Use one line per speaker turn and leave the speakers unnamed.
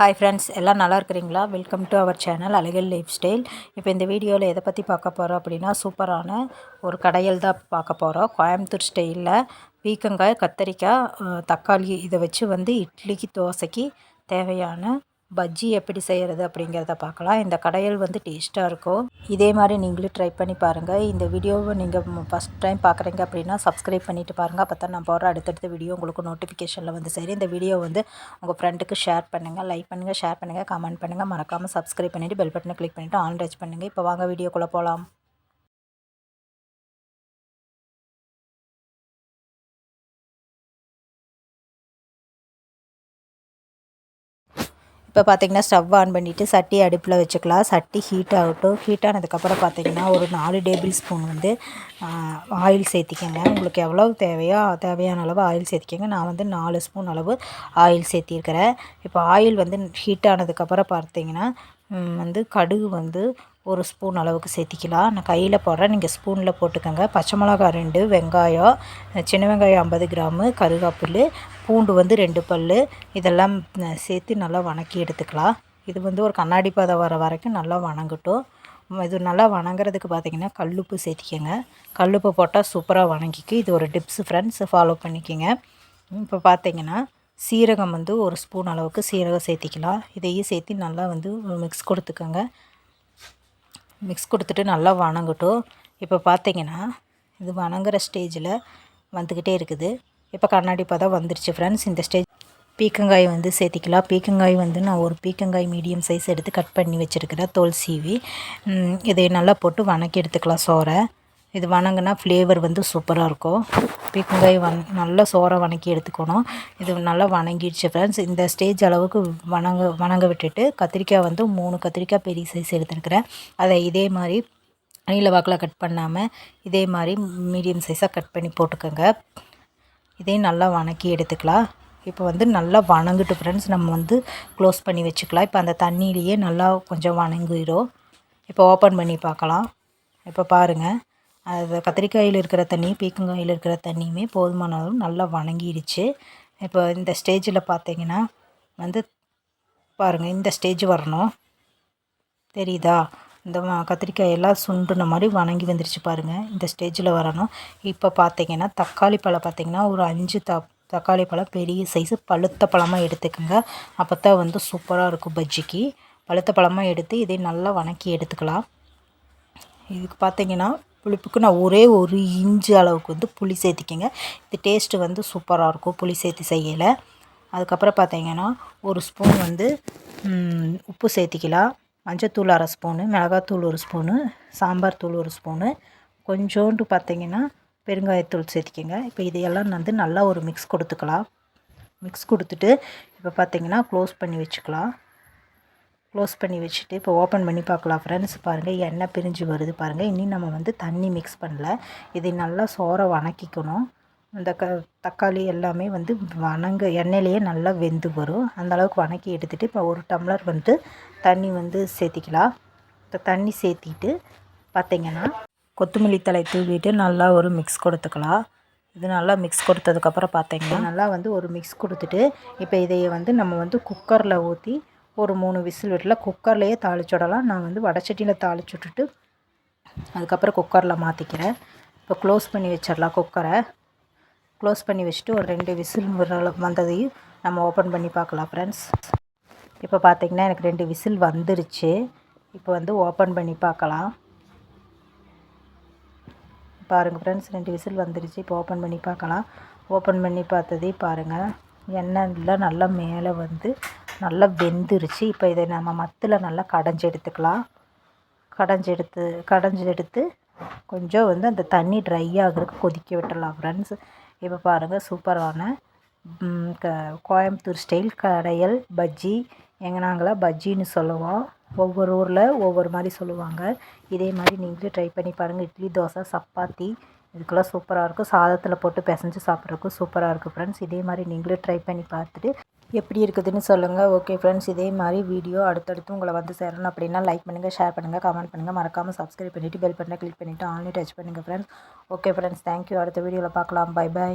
Hi friends எல்லாம் நல்லா இருக்கிறீங்களா? வெல்கம் டு அவர் சேனல் அழகல் லைஃப் ஸ்டைல் இப்போ இந்த வீடியோவில் எதை பற்றி பார்க்க போகிறோம் அப்படின்னா சூப்பரான ஒரு கடையல் தான் பார்க்க போகிறோம் கோயம்புத்தூர் ஸ்டைலில் பீக்கங்காய் கத்தரிக்காய் தக்காளி இதை வச்சு வந்து இட்லிக்கு தோசைக்கு தேவையான பஜ்ஜி எப்படி செய்கிறது அப்படிங்கிறத பார்க்கலாம். இந்த கடையில் வந்து டேஸ்ட்டாக இருக்கும். இதே மாதிரி நீங்களும் ட்ரை பண்ணி பாருங்கள் இந்த வீடியோவை நீங்கள் ஃபஸ்ட் டைம் பார்க்குறீங்க அப்படின்னா சப்ஸ்கிரைப் பண்ணிட்டு பாருங்கள் அப்போ தான் நான் போகிற அடுத்தடுத்த வீடியோ உங்களுக்கு நோட்டிஃபிகேஷனில் வந்து சரி இந்த வீடியோ வந்து உங்கள் ஃப்ரெண்டுக்கு ஷேர் பண்ணுங்கள் லைக் பண்ணுங்கள் ஷேர் பண்ணுங்கள் கமெண்ட் பண்ணுங்கள் மறக்காமல் சப்ஸ்கிரைப் பண்ணிவிட்டு பெல் பட்டனை கிளிக் பண்ணிவிட்டு ஆன் டச் பண்ணுங்கள் இப்போ வாங்க வீடியோக்குள்ளே போகலாம் இப்போ பார்த்தீங்கன்னா ஸ்டவ் ஆன் பண்ணிவிட்டு சட்டி அடுப்பில் வச்சுக்கலாம். சட்டி ஹீட் ஆகட்டும். ஹீட் ஆனதுக்கப்புறம் பார்த்தீங்கன்னா ஒரு நாலு டேபிள் ஸ்பூன் வந்து ஆயில் சேர்த்திக்கங்க. உங்களுக்கு எவ்வளோ தேவையோ தேவையான அளவு ஆயில் சேர்த்திக்கங்க. நான் வந்து நாலு ஸ்பூன் அளவு ஆயில் சேர்த்திருக்கிறேன். இப்போ ஆயில் வந்து ஹீட் ஆனதுக்கப்புறம் பார்த்தீங்கன்னா வந்து கடுகு வந்து ஒரு ஸ்பூன் அளவுக்கு சேர்த்திக்கலாம். நான் கையில் போடுறேன். நீங்கள் ஸ்பூனில் போட்டுக்கோங்க. பச்சை மிளகா ரெண்டு வெங்காயம் சின்ன வெங்காயம் ஐம்பது கிராமு கருவேப்பிலை பூண்டு வந்து ரெண்டு பல் இதெல்லாம் சேர்த்து நல்லா வணக்கி எடுத்துக்கலாம். இது வந்து ஒரு கண்ணாடி பதம் வர வரைக்கும் நல்லா வணங்கட்டும். இது நல்லா வணங்குறதுக்கு பார்த்தீங்கன்னா கல்லுப்பு சேர்த்திக்கோங்க. கல்லுப்பு போட்டால் சூப்பராக வணங்கிக்கு இது ஒரு டிப்ஸ் ஃப்ரெண்ட்ஸ் ஃபாலோ பண்ணிக்கோங்க. இப்போ பார்த்தீங்கன்னா சீரகம் வந்து ஒரு ஸ்பூன் அளவுக்கு சீரகம் சேர்த்திக்கலாம். இதையும் சேர்த்து நல்லா வந்து மிக்ஸ் கொடுத்துக்கோங்க. மிக்ஸ் கொடுத்துட்டு நல்லா வணங்கட்டும். இப்போ பார்த்தீங்கன்னா இது வணங்குற ஸ்டேஜில் வந்துக்கிட்டே இருக்குது. இப்போ கண்ணாடி பதம் வந்துருச்சு ஃப்ரெண்ட்ஸ் இந்த ஸ்டேஜ் பீக்கங்காய் வந்து சேர்த்திக்கலாம். பீக்கங்காய் வந்து நான் ஒரு பீக்கங்காய் மீடியம் சைஸ் எடுத்து கட் பண்ணி வச்சுருக்கிறேன் தோல் சீவி இதை நல்லா போட்டு வணக்கி எடுத்துக்கலாம் சோறை. இது வணங்கினா ஃப்ளேவர் வந்து சூப்பராக இருக்கும். பீக்கங்காய் வன் நல்லா சோறை வணக்கி எடுத்துக்கணும். இது நல்லா வணங்கிடுச்சு ஃப்ரெண்ட்ஸ் இந்த ஸ்டேஜ் அளவுக்கு வணங்க வணங்க விட்டுட்டு கத்திரிக்காய் வந்து மூணு கத்திரிக்காய் பெரிய சைஸ் எடுத்துருக்கிறேன். அதை இதே மாதிரி நீல வாக்கில் கட் பண்ணாமல் இதே மாதிரி மீடியம் சைஸாக கட் பண்ணி போட்டுக்கோங்க. இதையும் நல்லா வணக்கி எடுத்துக்கலாம். இப்போ வந்து நல்லா வணங்கிட்டு ஃப்ரெண்ட்ஸ் நம்ம வந்து க்ளோஸ் பண்ணி வச்சுக்கலாம். இப்போ அந்த தண்ணியிலேயே நல்லா கொஞ்சம் வணங்கிடும் இப்போ ஓப்பன் பண்ணி பார்க்கலாம். இப்போ பாருங்கள் அது கத்திரிக்காயில் இருக்கிற தண்ணி பீக்கங்காயில் இருக்கிற தண்ணியுமே போதுமான அளவு நல்லா வணங்கிடுச்சு. இப்போ இந்த ஸ்டேஜில் பார்த்தீங்கன்னா வந்து பாருங்கள் இந்த ஸ்டேஜ் வரணும். தெரியுதா? இந்த கத்திரிக்காயெல்லாம் கத்திரிக்காய் எல்லாம் சுண்டுன மாதிரி வணங்கி வந்துருச்சு பாருங்கள் இந்த ஸ்டேஜில் வரணும். இப்போ பார்த்தீங்கன்னா தக்காளி பழம் பார்த்தீங்கன்னா ஒரு அஞ்சு த தக்காளி பழம் பெரிய சைஸு பழுத்த பழமாக எடுத்துக்கோங்க. அப்போ தான் வந்து சூப்பராக இருக்கும் பஜ்ஜிக்கு. பழுத்த பழமாக எடுத்து இதை நல்லா வணக்கி எடுத்துக்கலாம். இதுக்கு பார்த்தீங்கன்னா புளிப்புக்கு நான் ஒரே ஒரு இஞ்சி அளவுக்கு வந்து புளி சேர்த்திக்கிங்க. இது டேஸ்ட்டு வந்து சூப்பராக இருக்கும். புளி சேர்த்து செய்யலை. அதுக்கப்புறம் பார்த்தீங்கன்னா ஒரு ஸ்பூன் வந்து உப்பு சேர்த்திக்கலாம். மஞ்சத்தூள் அரை ஸ்பூனு மிளகாத்தூள் ஒரு ஸ்பூனு சாம்பார் தூள் ஒரு ஸ்பூனு கொஞ்சோண்டு பார்த்தீங்கன்னா பெருங்காயத்தூள் சேர்த்திக்கங்க. இப்போ இதையெல்லாம் வந்து நல்லா ஒரு மிக்ஸ் கொடுத்துக்கலாம். மிக்ஸ் கொடுத்துட்டு இப்போ பார்த்தீங்கன்னா க்ளோஸ் பண்ணி வச்சுக்கலாம். க்ளோஸ் பண்ணி வச்சுட்டு இப்போ ஓப்பன் பண்ணி பார்க்கலாம் ஃப்ரெண்ட்ஸ். பாருங்கள் எண்ணெய் பிரிஞ்சு வருது பாருங்கள் இன்னும் நம்ம வந்து தண்ணி மிக்ஸ் பண்ணல. இதை நல்லா சோறை வணக்கிக்கணும். இந்த க தக்காளி எல்லாமே வந்து வணங்க எண்ணெயிலேயே நல்லா வெந்து வரும். அந்தளவுக்கு வணக்கி எடுத்துகிட்டு இப்போ ஒரு டம்ளர் வந்து தண்ணி வந்து சேர்த்திக்கலாம். இப்போ தண்ணி சேர்த்திட்டு பார்த்திங்கன்னா கொத்தமல்லி தழை தூவிட்டு நல்லா ஒரு மிக்ஸ் கொடுத்துக்கலாம். இது நல்லா மிக்ஸ் கொடுத்ததுக்கப்புறம் பார்த்தீங்கன்னா நல்லா வந்து ஒரு மிக்ஸ் கொடுத்துட்டு இப்போ இதையை வந்து நம்ம வந்து குக்கரில் ஊற்றி ஒரு மூணு விசில் விடல குக்கர்லேயே தாளிச்சுடலாம் நான் வந்து வடச்சட்டியில் தாளிச்சு விட்டுட்டு அதுக்கப்புறம் குக்கரில் மாற்றிக்கிறேன் இப்போ க்ளோஸ் பண்ணி வச்சிடலாம் குக்கரை. க்ளோஸ் பண்ணி வச்சுட்டு ஒரு ரெண்டு விசில் வந்ததையும் நம்ம ஓப்பன் பண்ணி பார்க்கலாம் ஃப்ரெண்ட்ஸ் இப்போ பார்த்தீங்கன்னா எனக்கு ரெண்டு விசில் வந்துருச்சு. இப்போ வந்து ஓப்பன் பண்ணி பார்க்கலாம். பாருங்கள் ஃப்ரெண்ட்ஸ் ரெண்டு விசில் வந்துருச்சு. இப்போ ஓப்பன் பண்ணி பார்க்கலாம். ஓப்பன் பண்ணி பார்த்ததே பாருங்கள் எண்ணெய்லாம் நல்லா மேலே வந்து நல்லா வெந்துருச்சு. இப்போ இதை நம்ம மத்தில் நல்லா கடைஞ்சி எடுத்துக்கலாம். கடைஞ்சி எடுத்து கடைஞ்சி எடுத்து கொஞ்சம் வந்து அந்த தண்ணி ட்ரை ஆகுறதுக்கு கொதிக்க விட்டுடலாம் ஃப்ரெண்ட்ஸ் இப்போ பாருங்கள் சூப்பரான க கோயம்புத்தூர் ஸ்டைல் கடையல் பஜ்ஜி. எங்கள் நாங்களாம் பஜ்ஜின்னு சொல்லுவோம். ஒவ்வொரு ஊரில் ஒவ்வொரு மாதிரி சொல்லுவாங்க. இதே மாதிரி நீங்களும் ட்ரை பண்ணி பாருங்கள் இட்லி தோசை சப்பாத்தி இதுக்கெல்லாம் சூப்பராக இருக்கும். சாதத்தில் போட்டு பிசைஞ்சு சாப்பிட்றதுக்கும் சூப்பராக இருக்கும் ஃப்ரெண்ட்ஸ் இதே மாதிரி நீங்களும் ட்ரை பண்ணி பார்த்துட்டு எப்படி இருக்குதுன்னு சொல்லுங்கள் ஓகே ஃப்ரெண்ட்ஸ் இதே மாதிரி வீடியோ அடுத்தடுத்து உங்களை வந்து சேரணும் அப்படின்னா லைக் பண்ணுங்கள் ஷேர் பண்ணுங்கள் கமெண்ட் பண்ணுங்கள் மறக்காமல் சப்ஸ்கிரைப் பண்ணிவிட்டு பெல் பட்டனை கிளிக் பண்ணிவிட்டு ஆன்லைன் டச் பண்ணுங்கள் friends okay friends thank you அடுத்த வீடியோவில் பார்க்கலாம். By by